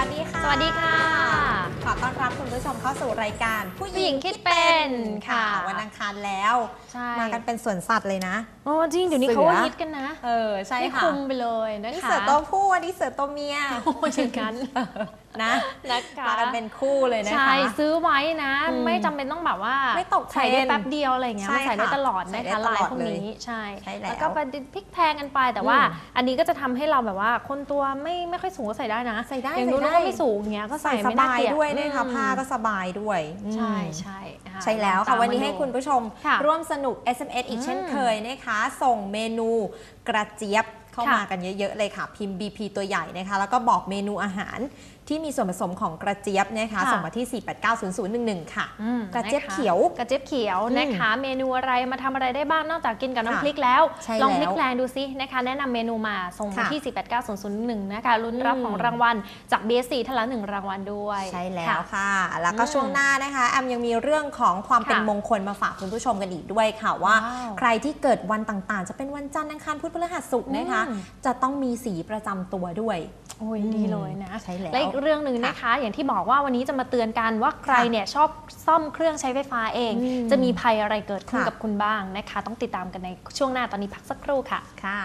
วัสดีค่ะ สวัสดีค่ะ ขอต้อนรับคุณผู้ชมเข้าสู่รายการ ผู้ผู้หญิงคิดเป็นค่ะวันอังคารแล้ว ใช่ มากันเป็นสวนสัตว์เลยนะ โอ้จริงเดี๋ยวนี้เสือ เขาว่าฮิตกันนะเออ ใช่ไม่ค่ะคุมไปเลยนะนี่คะเสือตัวผู้อันนี้เสือตัวเมียโอ้ยอย่างนั้นนะนะคะมากันเป็นคู่เลยนะคะ ใช่ซื้อไว้นะ อืมไม่จำเป็นต้องแบบว่าไม่ตกเทรนด์ใส่ได้แป๊บเดียวอะไรเงี้ยใช่มาใส่ได้ค่ะตลอดใส่นะได้คะตลาลยอดพวกนี้ใช่ใช่แล้วก็ไปพลิกแพงกันไปแต่ว่า อืมอันนี้ก็จะทำให้เราแบบว่า คนตัวไม่ไม่ค่อยสูงก็ใส่ได้นะใส่ได้อย่างนู้นใส่ได้ ก็ไม่สูงเงี้ยก็ใส่ใส่สไม่น่าบายเกลียด ด้วยนะคะอืมผ้าก็สบายด้วยอืมใช่ใช่อ่าใช่แล้วลองค่ะตามวันนี้มาให้ดูคุณผู้ชมค่ะร่วมสนุก SMS อีกเช่นอืมเคยนะคะ ส่งเมนูกระเจี๊ยบเข้าค่ะมากันเยอะๆเลยค่ะ พิมพ์ BP ตัวใหญ่นะคะ แล้วก็บอกเมนูอาหารที่มีส่วนผสมของกระเจี๊ยบนะคะค่ะส่งมาที่ 4890011 ค่ะอืมกระเจี๊ยบนคเขียว กระเจี๊ยบเขียวอืมนะคะ เมนูอะไรมาทำอะไรได้บ้างนอกจากกินกับค่ะน้ำพริกแล้วใช่ลองพลิแล้กวแปลงดูซินะคะ แนะนำเมนูมาส่งมาค่ะที่ 4890001นะคะลุ้นรับอืมของรางวัลจาก BSC ทละหนึ่งรางวัลด้วย ใช่แล้วค่ะค่ะแล้วก็อืมช่วงหน้านะคะแอมยังมีเรื่องของความเป็นค่ะมงคลมาฝากคุณผู้ชมกันอีกด้วยค่ะว่าว้าวใครที่เกิดวันต่างๆ จะเป็นวันจันทร์อังคารพุธพฤหัสศุกร์นะคะอืมจะต้องมีสีประจำตัวด้วย โอ้ยอืมดีเลยนะใช่แล้วและอีกเรื่องหนึ่งนะคะ อย่างที่บอกว่าวันนี้จะมาเตือนกันว่าใครเนี่ยชอบซ่อมเครื่องใช้ไฟฟ้าเองอืมจะมีภัยอะไรเกิดขึ้นค่ะกับคุณบ้างนะคะ ต้องติดตามกันในช่วงหน้าตอนนี้พักสักครู่ค่ะค่ะ